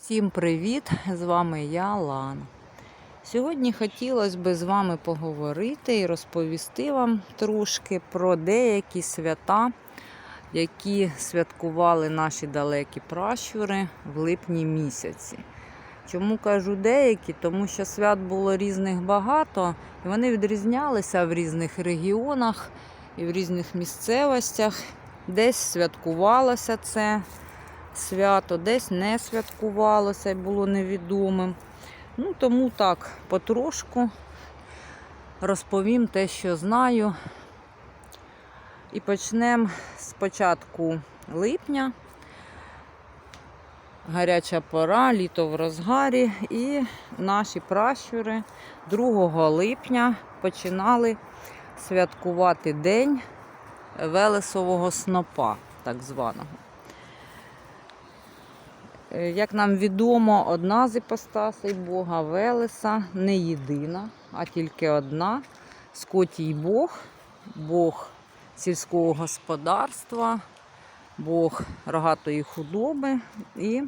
Всім привіт! З вами я Лана. Сьогодні хотілося б з вами поговорити і розповісти вам трошки про деякі свята, які святкували наші далекі пращури в липні місяці. Чому кажу деякі? Тому що свят було різних багато, і вони відрізнялися в різних регіонах і в різних місцевостях. Десь святкувалося це свято, десь не святкувалося було невідомим. Ну, тому так, потрошку розповім те, що знаю. І почнемо з початку липня. Гаряча пора, літо в розгарі, і наші пращури 2 липня починали святкувати День Велесового снопа, так званого. Е, Як нам відомо, одна з іпостасей Бога Велеса не єдина, а тільки одна. Скотій Бог, Бог сільського господарства, Бог рогатої худоби. І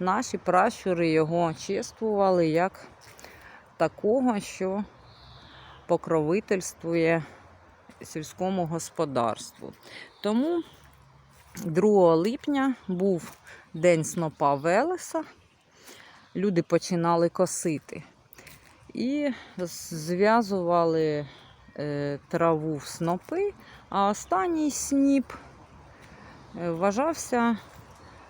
наші пращури його чествували як такого, що покровительствує сільському господарству. Тому 2 липня був День снопа Велеса. Люди починали косити. І зв'язували е, траву в снопи, а останній сніп е, вважався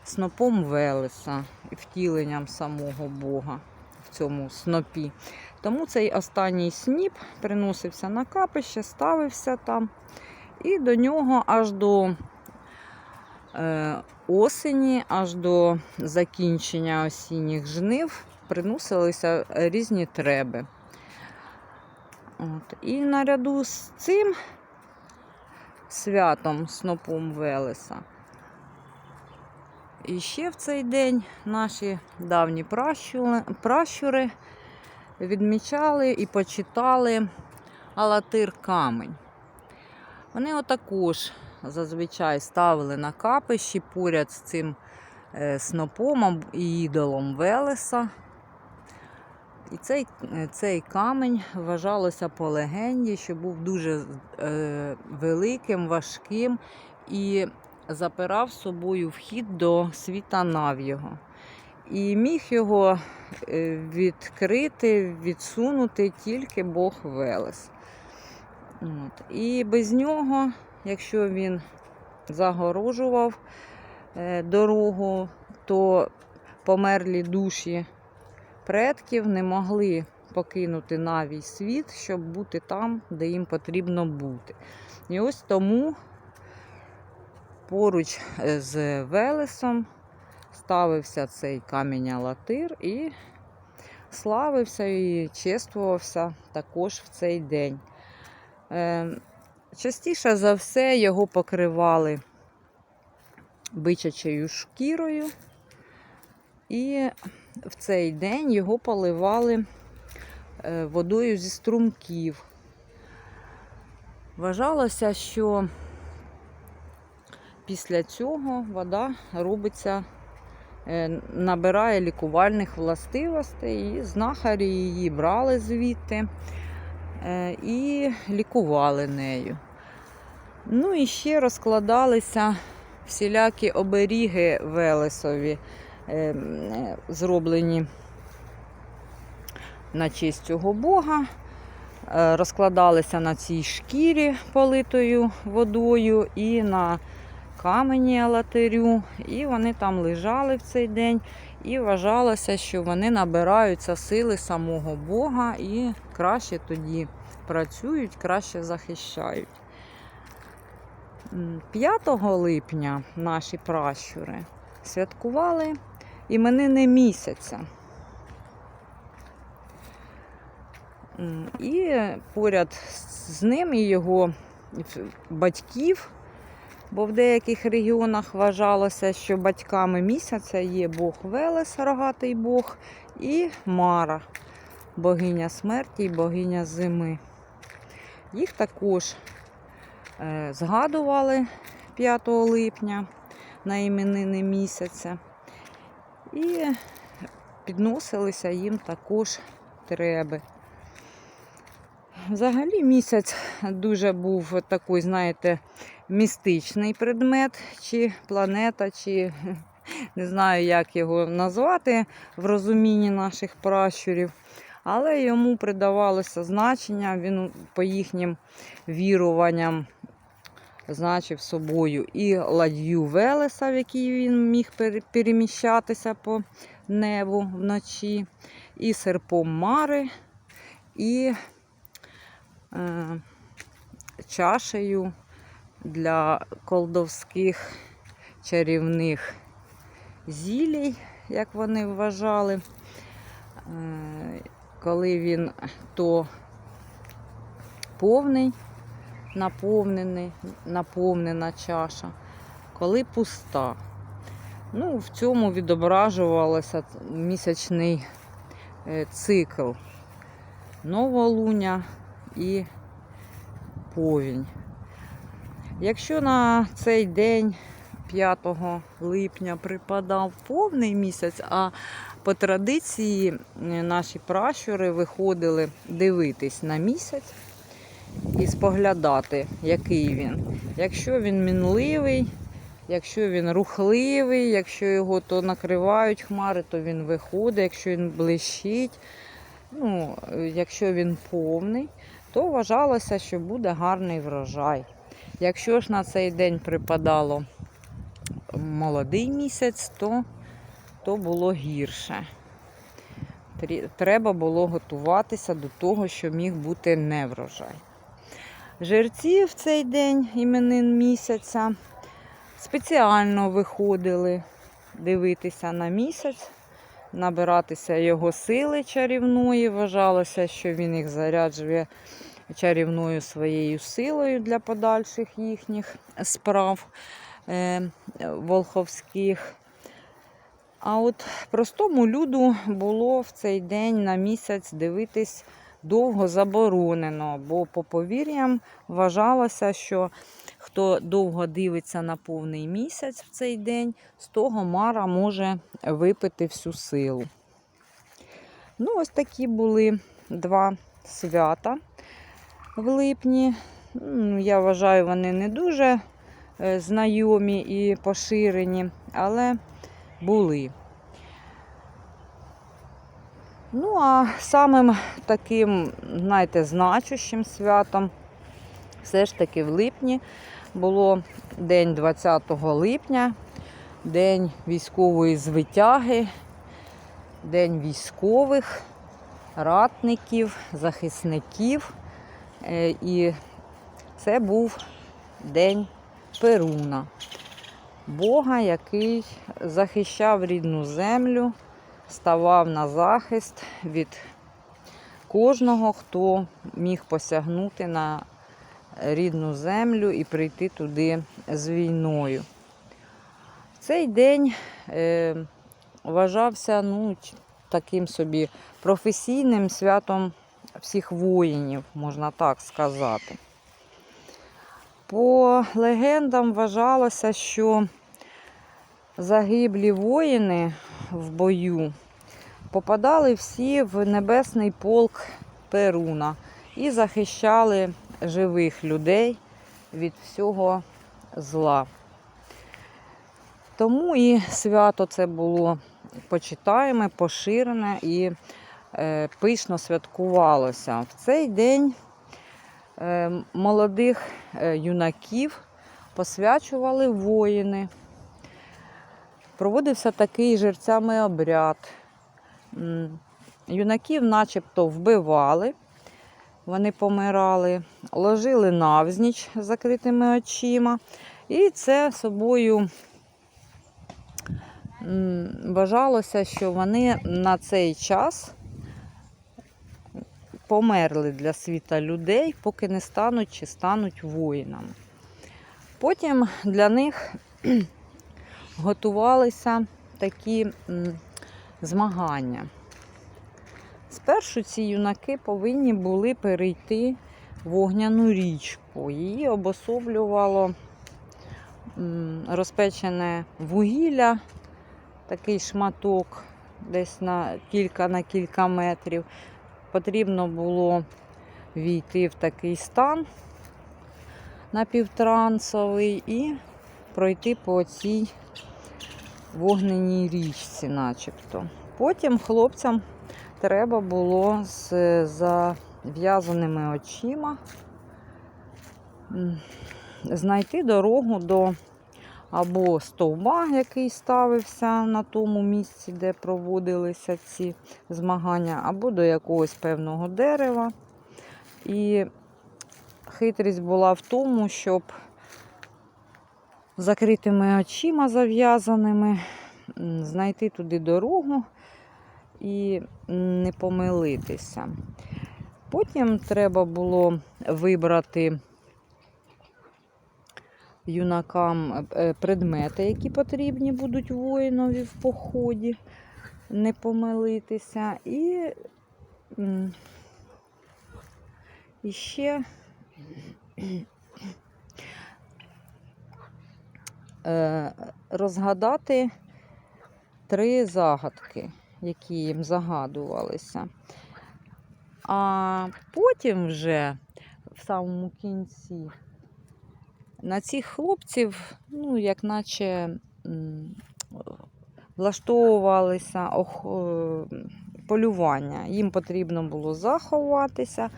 снопом Велеса і втіленням самого Бога в цьому снопі. Тому цей останній сніп приносився на капище, ставився там, і до нього аж до осені, аж до закінчення осінніх жнив приносилися різні треби. От. І наряду з цим святом снопом Велеса. І ще в цей день наші давні пращури, відмічали і почитали Алатир камень. Вони отакож зазвичай ставили на капищі поряд з цим е, снопом і ідолом Велеса. І цей, е, цей камень вважалося по легенді, що був дуже е, великим, важким і запирав собою вхід до світа Нав'ього. І міг його е, відкрити, відсунути тільки Бог Велес. От. І без нього, якщо він загорожував е, дорогу, то померлі душі предків не могли покинути навій світ, щоб бути там, де їм потрібно бути. І ось тому поруч е, з Велесом ставився цей камінь Алатир і славився і чествувався також в цей день. Частіше за все його покривали бичачою шкірою, і в цей день його поливали е, водою зі струмків. Вважалося, що після цього вода робиться, е, набирає лікувальних властивостей, і знахарі її брали звідти е, і лікували нею. Ну і ще розкладалися всілякі оберіги Велесові, е, зроблені на честь цього Бога. Е, Розкладалися на цій шкірі политою водою і на камені алатирю. І вони там лежали в цей день. І вважалося, що вони набираються сили самого Бога і краще тоді працюють, краще захищають. 5 липня наші пращури святкували іменини місяця. І поряд з ним і його батьків, бо в деяких регіонах вважалося, що батьками місяця є Бог Велес, рогатий Бог, і Мара, богиня смерті і богиня зими. Їх також згадували 5 липня на іменини місяця. І підносилися їм також треба. Взагалі місяць дуже був такий, знаєте, містичний предмет, чи планета, чи не знаю, як його назвати в розумінні наших пращурів. Але йому придавалося значення, він по їхнім віруванням значив собою і ладью Велеса, в якій він міг переміщатися по небу вночі, і серпом Мари, і е, чашею для колдовських чарівних зілій, як вони вважали. Е, коли він то повний, наповнений, наповнена чаша, коли пуста. Ну, в цьому відображувалося місячний е, цикл новолуня і повінь. Якщо на цей день 5 липня припадав повний місяць, а по традиції е, наші пращури виходили дивитись на місяць і споглядати, який він. Якщо він мінливий, якщо він рухливий, якщо його то накривають хмари, то він виходить, якщо він блищить, ну, якщо він повний, то вважалося, що буде гарний врожай. Якщо ж на цей день припадало молодий місяць, то, то було гірше. Треба було готуватися до того, що міг бути неврожай. Жерці в цей день іменин місяця спеціально виходили дивитися на місяць, набиратися його сили чарівної. Вважалося, що він їх заряджує чарівною своєю силою для подальших їхніх справ е, волховських. А от простому люду було в цей день на місяць дивитись довго заборонено, бо по повір'ям вважалося, що хто довго дивиться на повний місяць в цей день, з того Мара може випити всю силу. Ну, ось такі були два свята в липні. Я вважаю, вони не дуже е, знайомі і поширені, але були. Ну, а самим таким, знаєте, значущим святом все ж таки в липні було день 20 липня, день військової звитяги, день військових, ратників, захисників. Е, І це був день Перуна, Бога, який захищав рідну землю, ставав на захист від кожного, хто міг посягнути на рідну землю і прийти туди з війною. В цей день е, вважався ну, таким собі професійним святом всіх воїнів, можна так сказати. По легендам вважалося, що загиблі воїни в бою попадали всі в небесний полк Перуна і захищали живих людей від всього зла. Тому і свято це було почитаєме, поширене і е, пишно святкувалося. В цей день е, молодих е, юнаків посвячували воїни. Проводився такий жерцями обряд. Юнаків начебто вбивали, вони помирали, ложили навзніч закритими очима. І це собою вважалося, що вони на цей час померли для світа людей, поки не стануть чи стануть воїнами. Потім для них готувалися такі змагання. Спершу ці юнаки повинні були перейти вогняну річку. Її обособлювало розпечене вугілля, такий шматок десь на кілька на кілька метрів. Потрібно було війти в такий стан напівтрансовий і пройти по цій вогненій річці, начебто. Потім хлопцям треба було з зав'язаними очима знайти дорогу до або стовба, який ставився на тому місці, де проводилися ці змагання, або до якогось певного дерева. І хитрість була в тому, щоб закритими очима зав'язаними знайти туди дорогу і не помилитися. Потім треба було вибрати юнакам е, предмети, які потрібні будуть воїнові в поході, не помилитися. І, і ще е, розгадати три загадки, які їм загадувалися. А потім вже в самому кінці на цих хлопців, ну, як наче влаштовувалися ох, е, полювання. Їм потрібно було заховатися,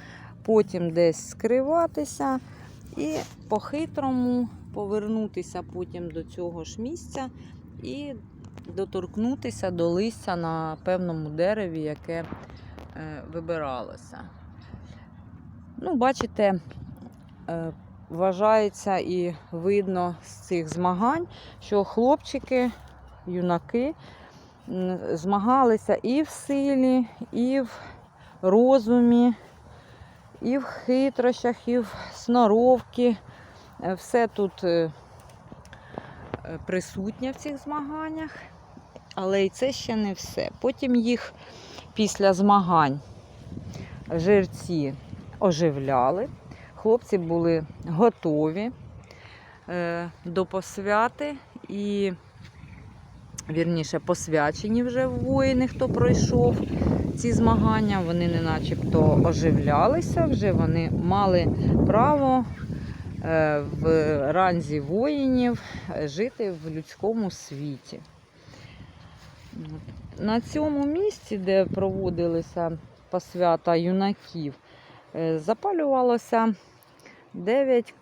потім десь скриватися і по-хитрому повернутися потім до цього ж місця і доторкнутися до листя на певному дереві, яке е, вибиралося. Ну, бачите, е, вважається і видно з цих змагань, що хлопчики, юнаки змагалися і в силі, і в розумі, і в хитрощах, і в сноровці. Е, Все тут е, е, присутнє в цих змаганнях, але і це ще не все. Потім їх після змагань жерці оживляли. Хлопці були готові до посвяти і, вірніше, посвячені вже воїни, хто пройшов ці змагання. Вони не начебто оживлялися, вже вони мали право в ранзі воїнів е, жити в людському світі. На цьому місці, де проводилися посвята юнаків, е, запалювалося 9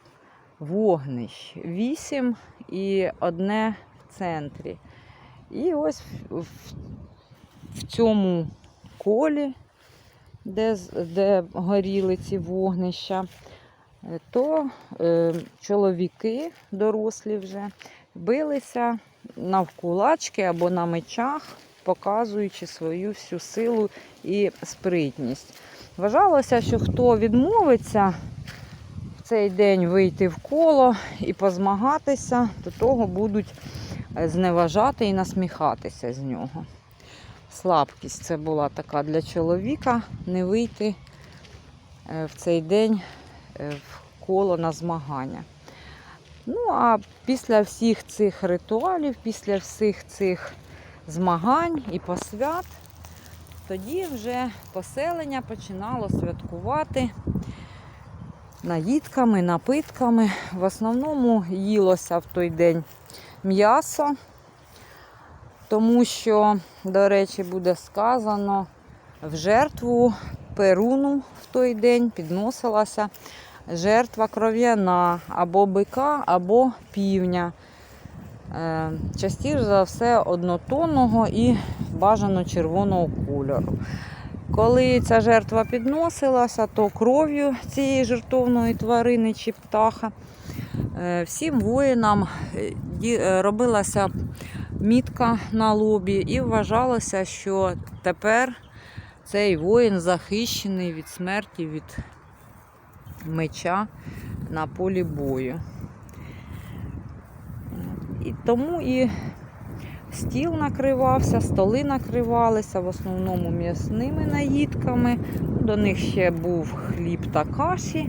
вогнищ, 8 і одне в центрі. І ось в, в, цьому колі, де, де горіли ці вогнища, е, то е, чоловіки, дорослі вже, билися навкулачки або на мечах, показуючи свою всю силу і спритність. Вважалося, що хто відмовиться в цей день вийти в коло і позмагатися, то того будуть е, зневажати і насміхатися з нього. Слабкість це була така для чоловіка не вийти е, в цей день в коло на змагання. Ну, а після всіх цих ритуалів, після всіх цих змагань і посвят, тоді вже поселення починало святкувати наїдками, напитками. В основному їлося в той день м'ясо, тому що, до речі, буде сказано, в жертву Перуну в той день підносилася жертва кров'яна або бика, або півня. Е, Частіше за все однотонного і бажано червоного кольору. Коли ця жертва підносилася, то кров'ю цієї жертовної тварини чи птаха е, всім воїнам е, робилася мітка на лобі і вважалося, що тепер цей воїн захищений від смерті від меча на полі бою. І тому і стіл накривався, столи накривалися в основному м'ясними наїдками. До них ще був хліб та каші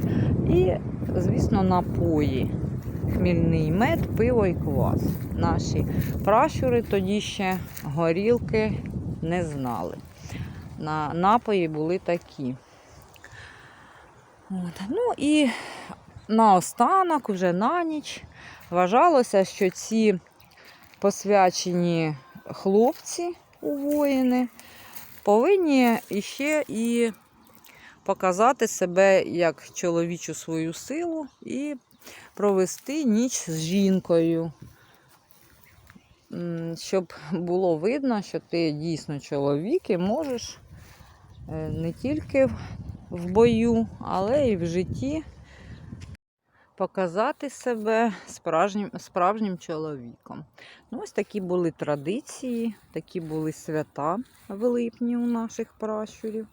і, звісно, напої. Хмільний мед, пиво і квас. Наші пращури тоді ще горілки не знали. На напої були такі. От. Ну і наостанок, вже на ніч, вважалося, що ці посвячені хлопці у воїни повинні іще і показати себе як чоловічу свою силу і провести ніч з жінкою. Щоб було видно, що ти дійсно чоловік і можеш е, не тільки в- бою, але і в житті показати себе справжнім, справжнім чоловіком. Ну, ось такі були традиції, такі були свята в липні у наших пращурів.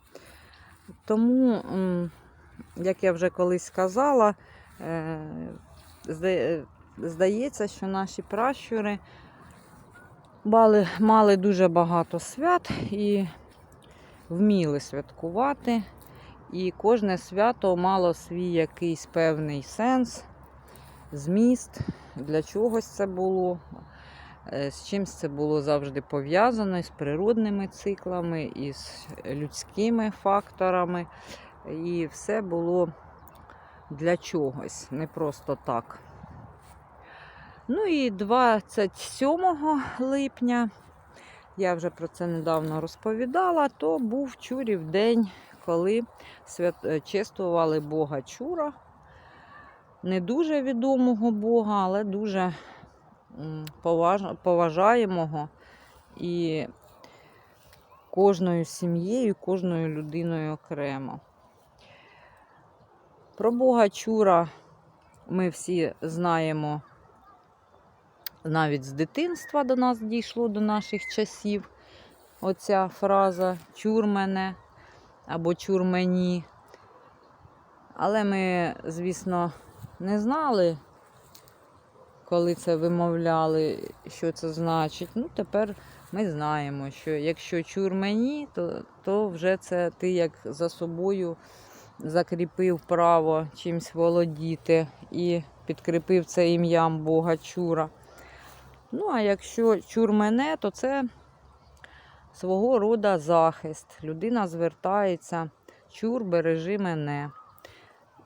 Тому, як я вже колись сказала, е, здається, що наші пращури мали дуже багато свят і вміли святкувати. І кожне свято мало свій якийсь певний сенс, зміст, для чогось це було, е, з чимсь це було завжди пов'язано з природними циклами, і з людськими факторами. І все було для чогось, не просто так. Ну і 27 липня, я вже про це недавно розповідала, то був Чурів день, коли е, чествували Бога Чура. Не дуже відомого Бога, але дуже поваж... поважаємого і кожною сім'єю, кожною людиною окремо. Про Бога Чура ми всі знаємо навіть з дитинства до нас дійшло до наших часів. Оця фраза чур мене або чур мені. Але ми, звісно, не знали, коли це вимовляли, що це значить. Ну, тепер ми знаємо, що якщо чур мені, то, то вже це ти як за собою закріпив право чимсь володіти і підкріпив це ім'ям Бога Чура. Ну, а якщо чур мене, то це свого роду захист. Людина звертається, чур, бережи мене.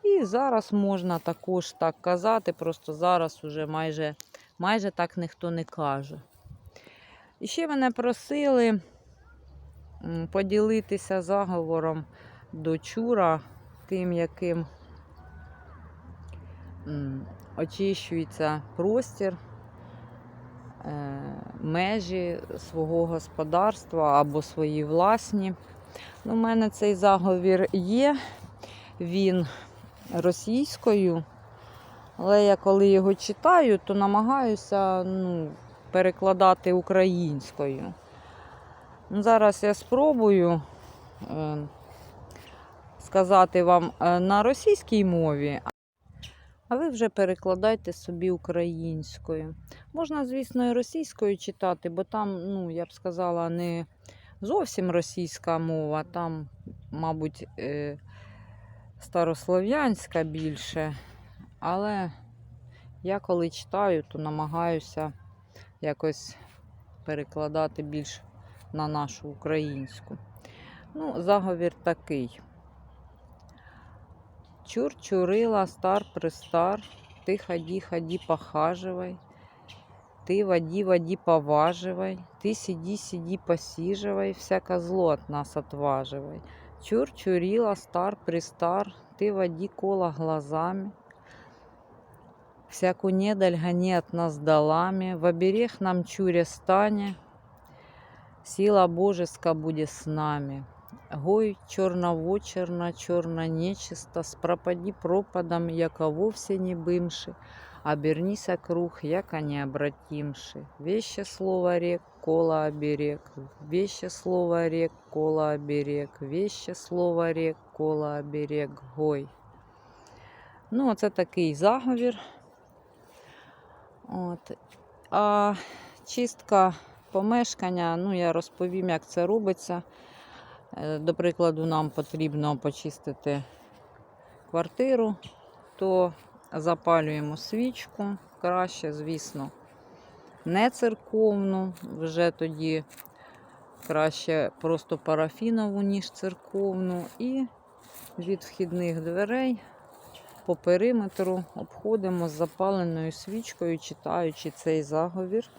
І зараз можна також так казати, просто зараз уже майже, майже так ніхто не каже. І ще мене просили поділитися заговором до чура, тим, яким очищується простір, межі свого господарства або свої власні. Ну, У мене цей заговір є, він російською, але я коли його читаю, то намагаюся ну, перекладати українською. Ну, Зараз я спробую е, сказати вам е, на російській мові, а ви вже перекладайте собі українською. Можна, звісно, і російською читати, бо там, ну, я б сказала, не зовсім російська мова, там, мабуть, е, старослов'янська більше. Але я коли читаю, то намагаюся якось перекладати більш на нашу українську. Ну, заговір такий. Чур чурила, стар пристар, ты ходи, ходи, похаживай, ты води, води, поваживай, ты сиди, сиди, посиживай, всяко зло от нас отваживай. Чур чурила, стар пристар, ты води кола глазами, всяку недаль гони от нас долами, в оберег нам чуре стане, сила божеска будет с нами. Гой чорновочерна, чорна нечиста, спропади пропадом, яко вовсе не бымши, круг, яко не обратимши. Веще слово рек, кола оберег, веще слово рек, кола оберег, веще слово рек, кола оберег, гой. Ну, оце такий заговір. От. А чистка помешкання, ну я розповім, як це робиться. Е, До прикладу, нам потрібно почистити квартиру, то запалюємо свічку. Краще, звісно, не церковну. Вже тоді краще просто парафінову, ніж церковну. І від вхідних дверей по периметру обходимо з запаленою свічкою, читаючи цей заговір,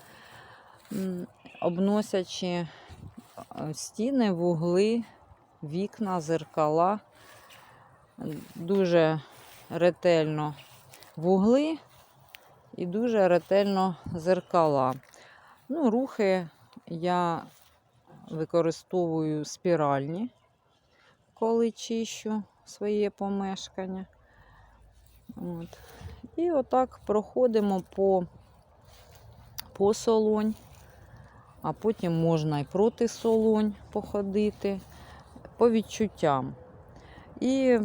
обносячи стіни, вугли, вікна, зеркала. Дуже ретельно вугли і дуже ретельно зеркала. Ну, рухи я використовую спіральні, коли чищу своє помешкання. От. І отак проходимо по, по солонь, а потім можна і проти солонь походити по відчуттям. І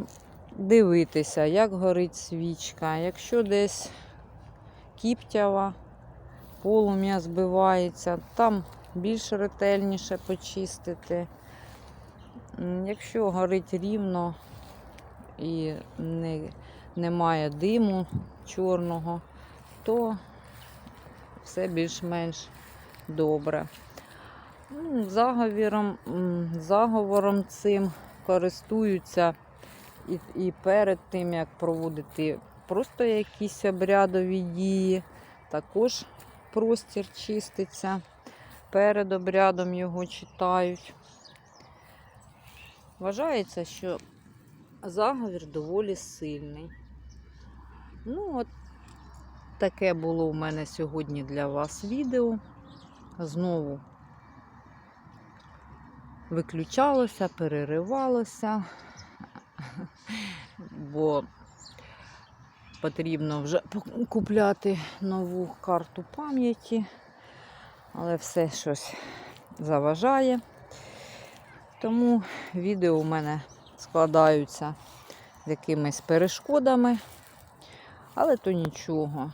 дивитися, як горить свічка. Якщо десь кіптява, полум'я збивається, там більш ретельніше почистити. Якщо горить рівно і не, немає диму чорного, то все більш-менш добре. Ну, Заговіром, м, заговором цим користуються і, і перед тим, як проводити просто якісь обрядові дії, також простір чиститься. Перед обрядом його читають. Вважається, що заговір доволі сильний. Ну, от таке було у мене сьогодні для вас відео. Знову виключалося, переривалося, бо потрібно вже купляти нову карту пам'яті, але все щось заважає. Тому відео у мене складаються з якимись перешкодами, але то нічого.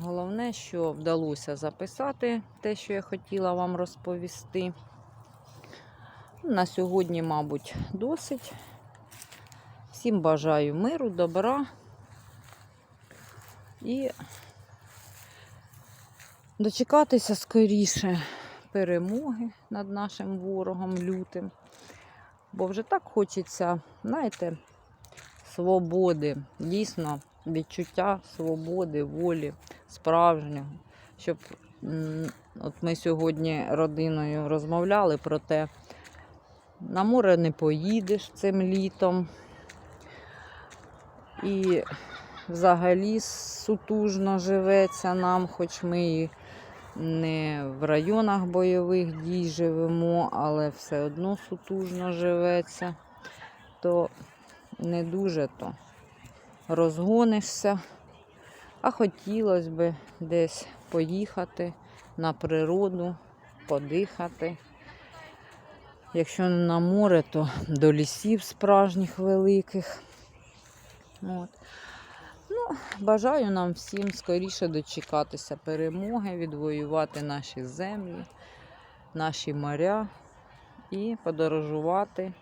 Головне, що вдалося записати те, що я хотіла вам розповісти. На сьогодні, мабуть, досить. Всім бажаю миру, добра і дочекатися скоріше перемоги над нашим ворогом лютим. Бо вже так хочеться, знаєте, свободи, дійсно відчуття свободи, волі, справжнього. Щоб от ми сьогодні родиною розмовляли про те, на море не поїдеш цим літом. І взагалі сутужно живеться нам, хоч ми і не в районах бойових дій живемо, але все одно сутужно живеться, то не дуже то розгонишся. А хотілося б десь поїхати на природу, подихати. Якщо не на море, то до лісів справжніх великих. От. Ну, бажаю нам всім скоріше дочекатися перемоги, відвоювати наші землі, наші моря і подорожувати.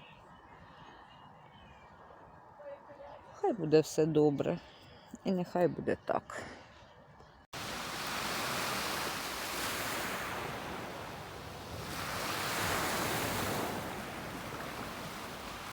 Хай буде все добре. І нехай буде так.